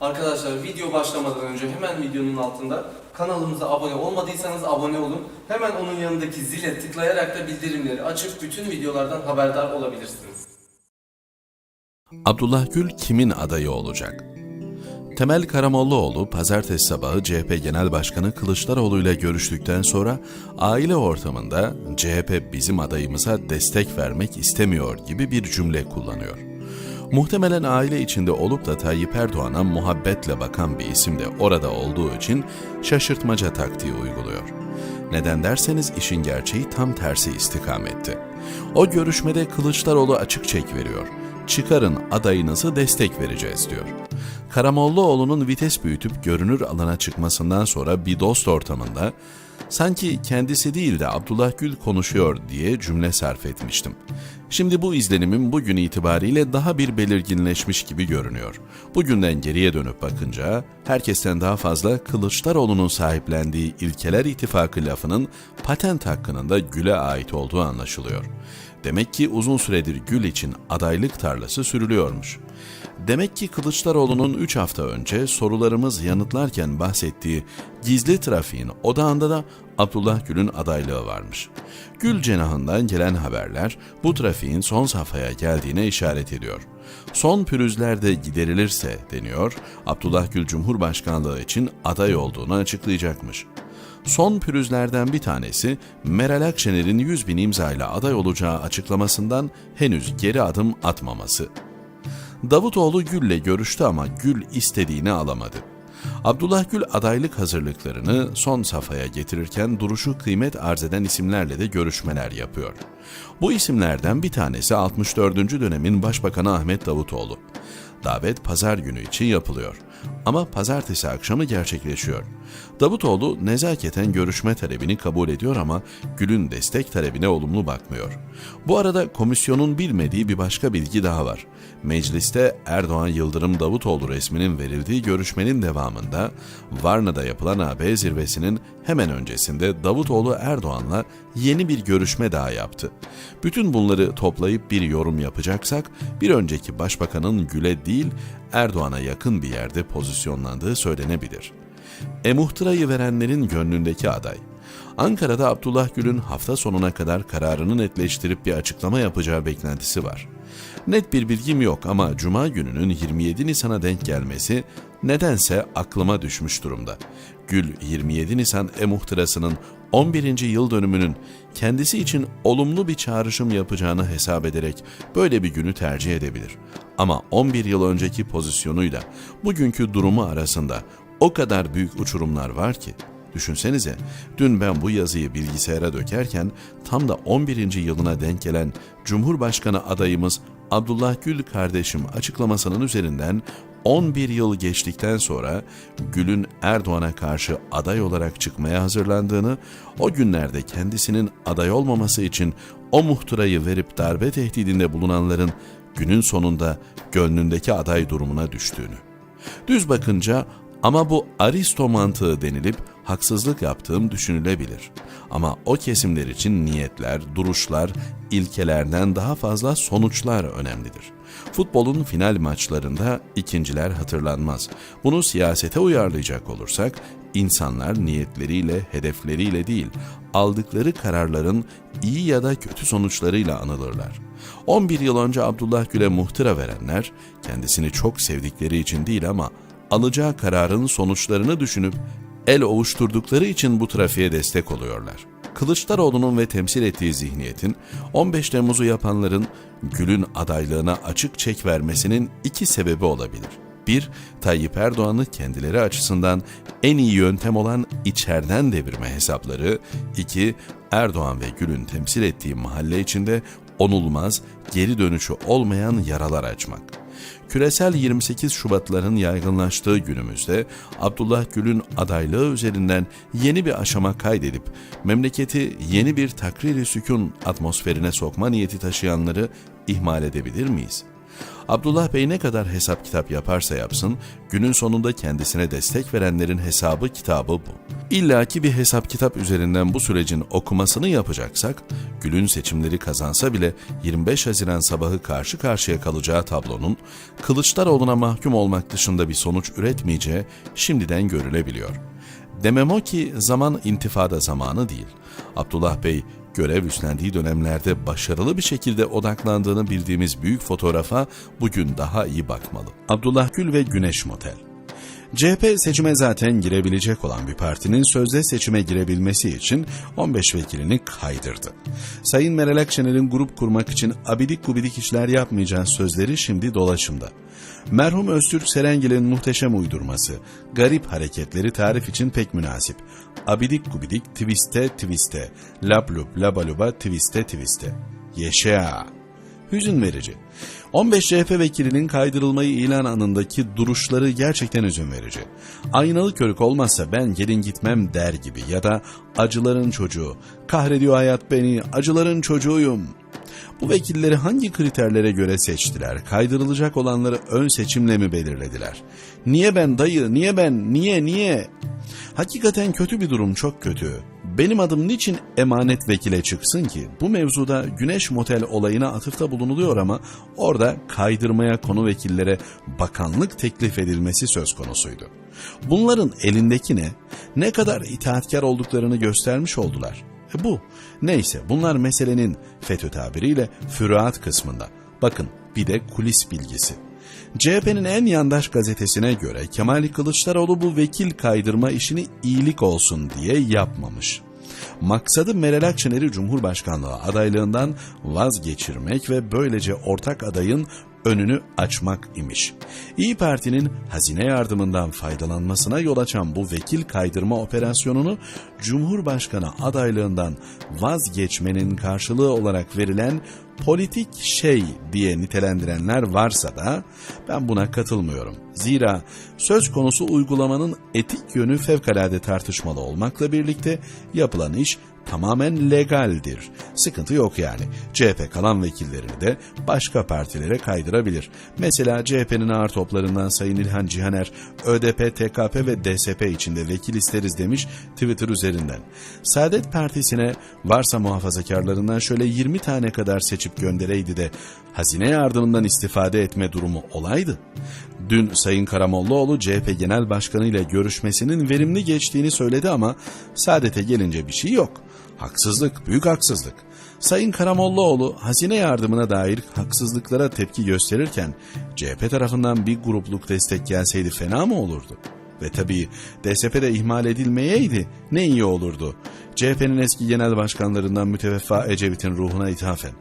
Arkadaşlar video başlamadan önce hemen videonun altında kanalımıza abone olmadıysanız abone olun. Hemen onun yanındaki zile tıklayarak da bildirimleri açıp bütün videolardan haberdar olabilirsiniz. Abdullah Gül kimin adayı olacak? Temel Karamollaoğlu pazartesi sabahı CHP Genel Başkanı Kılıçdaroğlu ile görüştükten sonra aile ortamında CHP bizim adayımıza destek vermek istemiyor gibi bir cümle kullanıyor. Muhtemelen aile içinde olup da Tayyip Erdoğan'a muhabbetle bakan bir isim de orada olduğu için şaşırtmaca taktiği uyguluyor. Neden derseniz işin gerçeği tam tersi istikamette. O görüşmede Kılıçdaroğlu açık çek veriyor. Çıkarın adayınızı destek vereceğiz diyor. Karamollaoğlu'nun vites büyütüp görünür alana çıkmasından sonra bir dost ortamında sanki kendisi değil de Abdullah Gül konuşuyor diye cümle sarf etmiştim. Şimdi bu izlenimim bugün itibariyle daha bir belirginleşmiş gibi görünüyor. Bugünden geriye dönüp bakınca herkesten daha fazla Kılıçdaroğlu'nun sahiplendiği İlkeler İttifakı lafının patent hakkının da Gül'e ait olduğu anlaşılıyor. Demek ki uzun süredir Gül için adaylık tarlası sürülüyormuş. Demek ki Kılıçdaroğlu'nun 3 hafta önce sorularımız yanıtlarken bahsettiği gizli trafiğin odağında da Abdullah Gül'ün adaylığı varmış. Gül cenahından gelen haberler bu trafiğin son safhaya geldiğine işaret ediyor. Son pürüzler de giderilirse deniyor, Abdullah Gül Cumhurbaşkanlığı için aday olduğunu açıklayacakmış. Son pürüzlerden bir tanesi Meral Akşener'in 100 bin imzayla aday olacağı açıklamasından henüz geri adım atmaması. Davutoğlu Gül'le görüştü ama Gül istediğini alamadı. Abdullah Gül adaylık hazırlıklarını son safhaya getirirken duruşu kıymet arz eden isimlerle de görüşmeler yapıyor. Bu isimlerden bir tanesi 64. dönemin Başbakanı Ahmet Davutoğlu. Davet pazar günü için yapılıyor. Ama pazartesi akşamı gerçekleşiyor. Davutoğlu nezaketen görüşme talebini kabul ediyor ama Gül'ün destek talebine olumlu bakmıyor. Bu arada komisyonun bilmediği bir başka bilgi daha var. Mecliste Erdoğan Yıldırım Davutoğlu resminin verildiği görüşmenin devamında Varna'da yapılan AB zirvesinin hemen öncesinde Davutoğlu Erdoğan'la yeni bir görüşme daha yaptı. Bütün bunları toplayıp bir yorum yapacaksak bir önceki başbakanın Gül'e değil Erdoğan'a yakın bir yerde pozisyonlandığı söylenebilir. E-muhtırayı verenlerin gönlündeki aday. Ankara'da Abdullah Gül'ün hafta sonuna kadar kararını netleştirip bir açıklama yapacağı beklentisi var. Net bir bilgim yok ama Cuma gününün 27 Nisan'a denk gelmesi nedense aklıma düşmüş durumda. Gül 27 Nisan e-muhtırasının 11. yıl dönümünün kendisi için olumlu bir çağrışım yapacağını hesap ederek böyle bir günü tercih edebilir. Ama 11 yıl önceki pozisyonuyla bugünkü durumu arasında o kadar büyük uçurumlar var ki. Düşünsenize, dün ben bu yazıyı bilgisayara dökerken tam da 11. yılına denk gelen Cumhurbaşkanı adayımız Abdullah Gül kardeşim açıklamasının üzerinden 11 yıl geçtikten sonra Gül'ün Erdoğan'a karşı aday olarak çıkmaya hazırlandığını, o günlerde kendisinin aday olmaması için o muhtırayı verip darbe tehdidinde bulunanların günün sonunda gönlündeki aday durumuna düştüğünü. Düz bakınca ama bu aristo mantığı denilip haksızlık yaptığım düşünülebilir. Ama o kesimler için niyetler, duruşlar, ilkelerden daha fazla sonuçlar önemlidir. Futbolun final maçlarında ikinciler hatırlanmaz. Bunu siyasete uyarlayacak olursak insanlar niyetleriyle, hedefleriyle değil, aldıkları kararların iyi ya da kötü sonuçlarıyla anılırlar. 11 yıl önce Abdullah Gül'e muhtıra verenler kendisini çok sevdikleri için değil ama alacağı kararın sonuçlarını düşünüp el ovuşturdukları için bu trafiğe destek oluyorlar. Kılıçdaroğlu'nun ve temsil ettiği zihniyetin 15 Temmuz'u yapanların Gül'ün adaylığına açık çek vermesinin iki sebebi olabilir. Bir, Tayyip Erdoğan'ı kendileri açısından en iyi yöntem olan içeriden devirme hesapları. İki, Erdoğan ve Gül'ün temsil ettiği mahalle içinde onulmaz, geri dönüşü olmayan yaralar açmak. Küresel 28 Şubatların yaygınlaştığı günümüzde Abdullah Gül'ün adaylığı üzerinden yeni bir aşama kaydedip memleketi yeni bir takrir-i sükun atmosferine sokma niyeti taşıyanları ihmal edebilir miyiz? Abdullah Bey ne kadar hesap kitap yaparsa yapsın, günün sonunda kendisine destek verenlerin hesabı kitabı bu. İlla ki bir hesap kitap üzerinden bu sürecin okumasını yapacaksak, Gül'ün seçimleri kazansa bile 25 Haziran sabahı karşı karşıya kalacağı tablonun Kılıçdaroğlu'na mahkum olmak dışında bir sonuç üretmeyeceği şimdiden görülebiliyor. Demem o ki zaman intifada zamanı değil. Abdullah Bey görev üstlendiği dönemlerde başarılı bir şekilde odaklandığını bildiğimiz büyük fotoğrafa bugün daha iyi bakmalı. Abdullah Gül ve Güneş Motel CHP seçime zaten girebilecek olan bir partinin sözde seçime girebilmesi için 15 vekilini kaydırdı. Sayın Meral Akşener'in grup kurmak için abidik gubidik işler yapmayacağı sözleri şimdi dolaşımda. Merhum Öztürk Serengil'in muhteşem uydurması, garip hareketleri tarif için pek münasip. Abidik gubidik twiste twiste, lablub labaluba twiste twiste. Yaşa! Hüzün verici. 15 CHP vekilinin kaydırılmayı ilan anındaki duruşları gerçekten hüzün verici. Aynalı körük olmazsa ben gelin gitmem der gibi ya da acıların çocuğu, kahrediyor hayat beni, acıların çocuğuyum. Bu vekilleri hangi kriterlere göre seçtiler? Kaydırılacak olanları ön seçimle mi belirlediler? Niye ben dayı, niye ben, niye, niye? Hakikaten kötü bir durum, çok kötü. Benim adım niçin emanet vekile çıksın ki? Bu mevzuda Güneş Motel olayına atıfta bulunuluyor ama orada kaydırmaya konu vekillere bakanlık teklif edilmesi söz konusuydu. Bunların elindeki ne? Ne kadar itaatkar olduklarını göstermiş oldular. E bu. Neyse bunlar meselenin FETÖ tabiriyle füruat kısmında. Bakın bir de kulis bilgisi. CHP'nin en yandaş gazetesine göre Kemal Kılıçdaroğlu bu vekil kaydırma işini iyilik olsun diye yapmamış. Maksadı Meral Akşener'i Cumhurbaşkanlığı adaylığından vazgeçirmek ve böylece ortak adayın önünü açmak imiş. İyi Parti'nin hazine yardımından faydalanmasına yol açan bu vekil kaydırma operasyonunu Cumhurbaşkanı adaylığından vazgeçmenin karşılığı olarak verilen politik şey diye nitelendirenler varsa da ben buna katılmıyorum. Zira söz konusu uygulamanın etik yönü fevkalade tartışmalı olmakla birlikte yapılan iş tamamen legaldir. Sıkıntı yok yani. CHP kalan vekillerini de başka partilere kaydırabilir. Mesela CHP'nin ağır toplarından Sayın İlhan Cihaner, ÖDP, TKP ve DSP içinde vekil isteriz demiş Twitter üzerinden. Saadet Partisi'ne varsa muhafazakarlarından şöyle 20 tane kadar seçip göndereydi de hazine yardımından istifade etme durumu olaydı. Dün Sayın Karamollaoğlu CHP Genel Başkanı ile görüşmesinin verimli geçtiğini söyledi ama Saadet'e gelince bir şey yok. Haksızlık, büyük haksızlık. Sayın Karamollaoğlu hazine yardımına dair haksızlıklara tepki gösterirken CHP tarafından bir grupluk destek gelseydi fena mı olurdu? Ve tabii DSP'de ihmal edilmeyeydi ne iyi olurdu. CHP'nin eski genel başkanlarından müteveffa Ecevit'in ruhuna ithafen.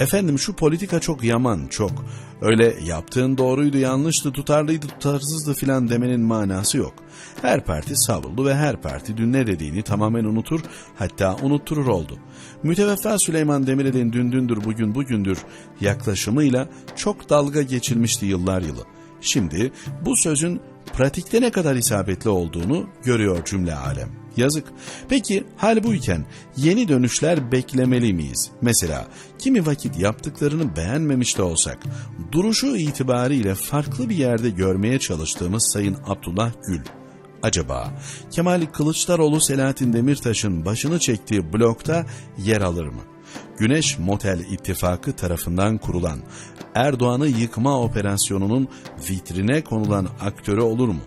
Efendim şu politika çok yaman, çok. Öyle yaptığın doğruydu, yanlıştı, tutarlıydı, tutarsızdı filan demenin manası yok. Her parti savruldu ve her parti dün ne dediğini tamamen unutur, hatta unutturur oldu. Müteveffa Süleyman Demirel'in dün dündür bugün bugündür yaklaşımıyla çok dalga geçilmişti yıllar yılı. Şimdi bu sözün pratikte ne kadar isabetli olduğunu görüyor cümle alem. Yazık. Peki hal buyken yeni dönüşler beklemeli miyiz? Mesela kimi vakit yaptıklarını beğenmemiş de olsak, duruşu itibariyle farklı bir yerde görmeye çalıştığımız Sayın Abdullah Gül, acaba Kemal Kılıçdaroğlu Selahattin Demirtaş'ın başını çektiği blokta yer alır mı? Güneş Motel İttifakı tarafından kurulan Erdoğan'ı yıkma operasyonunun vitrine konulan aktörü olur mu?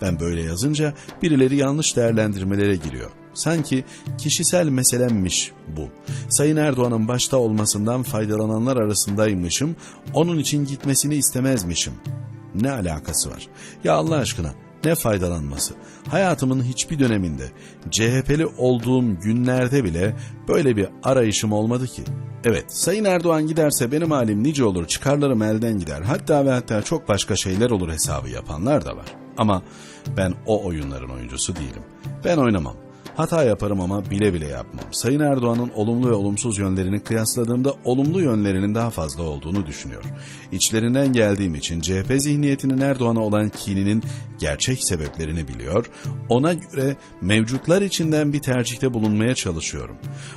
Ben böyle yazınca birileri yanlış değerlendirmelere giriyor. Sanki kişisel meselemmiş bu. Sayın Erdoğan'ın başta olmasından faydalananlar arasındaymışım, onun için gitmesini istemezmişim. Ne alakası var? Ya Allah aşkına ne faydalanması? Hayatımın hiçbir döneminde CHP'li olduğum günlerde bile böyle bir arayışım olmadı ki. Evet, Sayın Erdoğan giderse benim halim nice olur, çıkarlarım elden gider. Hatta ve hatta çok başka şeyler olur hesabı yapanlar da var. Ama ben o oyunların oyuncusu değilim. Ben oynamam. Hata yaparım ama bile bile yapmam. Sayın Erdoğan'ın olumlu ve olumsuz yönlerini kıyasladığımda olumlu yönlerinin daha fazla olduğunu düşünüyor. İçlerinden geldiğim için CHP zihniyetinin Erdoğan'a olan kininin gerçek sebeplerini biliyor, ona göre mevcutlar içinden bir tercihte bulunmaya çalışıyorum.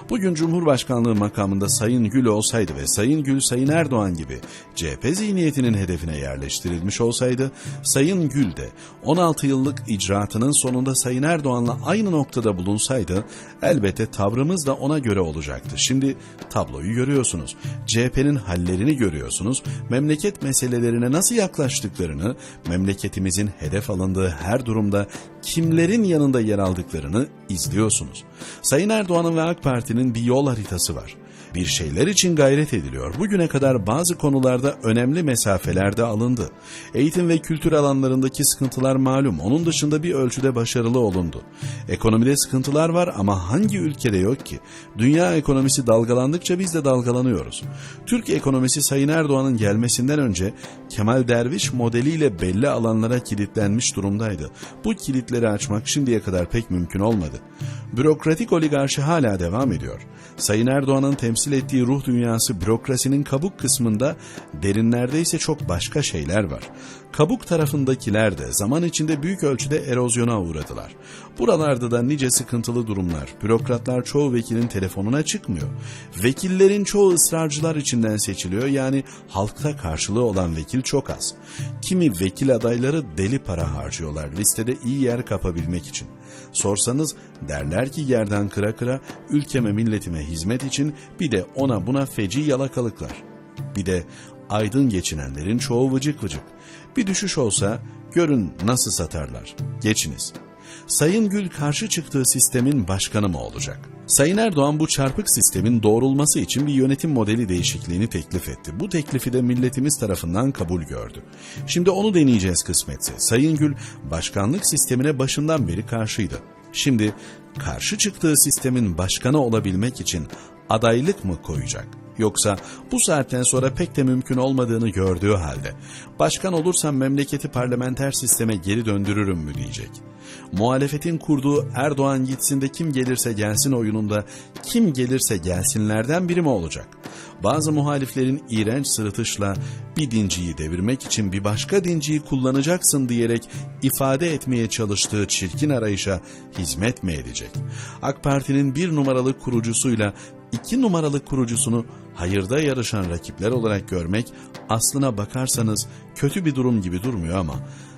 Bugün Cumhurbaşkanlığı makamında Sayın Gül olsaydı ve Sayın Gül Sayın Erdoğan gibi CHP zihniyetinin hedefine yerleştirilmiş olsaydı, Sayın Gül de 16 yıllık icraatının sonunda Sayın Erdoğan'la aynı noktada bulunsaydı, elbette tavrımız da ona göre olacaktı. Şimdi tabloyu görüyorsunuz. CHP'nin hallerini görüyorsunuz. Memleket meselelerine nasıl yaklaştıklarını, memleketimizin hedef alındığı her durumda kimlerin yanında yer aldıklarını izliyorsunuz. Sayın Erdoğan'ın ve AK Parti'nin bir yol haritası var. Bir şeyler için gayret ediliyor. Bugüne kadar bazı konularda önemli mesafeler de alındı. Eğitim ve kültür alanlarındaki sıkıntılar malum. Onun dışında bir ölçüde başarılı olundu. Ekonomide sıkıntılar var ama hangi ülkede yok ki? Dünya ekonomisi dalgalandıkça biz de dalgalanıyoruz. Türk ekonomisi Sayın Erdoğan'ın gelmesinden önce Kemal Derviş modeliyle belli alanlara kilitlenmiş durumdaydı. Bu kilitleri açmak şimdiye kadar pek mümkün olmadı. Bürokratik oligarşi hala devam ediyor. Sayın Erdoğan'ın temsil ettiği ruh dünyası bürokrasinin kabuk kısmında derinlerde ise çok başka şeyler var. Kabuk tarafındakiler de zaman içinde büyük ölçüde erozyona uğradılar. Buralarda da nice sıkıntılı durumlar. Bürokratlar çoğu vekilin telefonuna çıkmıyor. Vekillerin çoğu ısrarcılar içinden seçiliyor yani halkta karşılığı olan vekil çok az. Kimi vekil adayları deli para harcıyorlar listede iyi yer kapabilmek için. Sorsanız derler ki yerden kıra kıra ülkeme milletime hizmet için bir de ona buna feci yalakalıklar. Bir de aydın geçinenlerin çoğu vıcık vıcık. Bir düşüş olsa görün nasıl satarlar. Geçiniz. Sayın Gül karşı çıktığı sistemin başkanı mı olacak? Sayın Erdoğan bu çarpık sistemin doğrulması için bir yönetim modeli değişikliğini teklif etti. Bu teklifi de milletimiz tarafından kabul gördü. Şimdi onu deneyeceğiz kısmetse. Sayın Gül başkanlık sistemine başından beri karşıydı. Şimdi karşı çıktığı sistemin başkanı olabilmek için adaylık mı koyacak? Yoksa bu saatten sonra pek de mümkün olmadığını gördüğü halde başkan olursam memleketi parlamenter sisteme geri döndürürüm mü diyecek. Muhalefetin kurduğu Erdoğan gitsin de kim gelirse gelsin oyununda kim gelirse gelsinlerden biri mi olacak? Bazı muhaliflerin iğrenç sırıtışla bir dinciyi devirmek için bir başka dinciyi kullanacaksın diyerek ifade etmeye çalıştığı çirkin arayışa hizmet mi edecek? AK Parti'nin bir numaralı kurucusuyla iki numaralı kurucusunu hayırda yarışan rakipler olarak görmek aslına bakarsanız kötü bir durum gibi durmuyor ama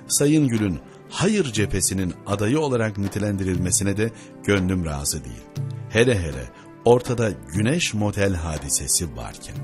Sayın Gül'ün hayır cephesinin adayı olarak nitelendirilmesine de gönlüm razı değil. Hele hele ortada güneş motel hadisesi varken.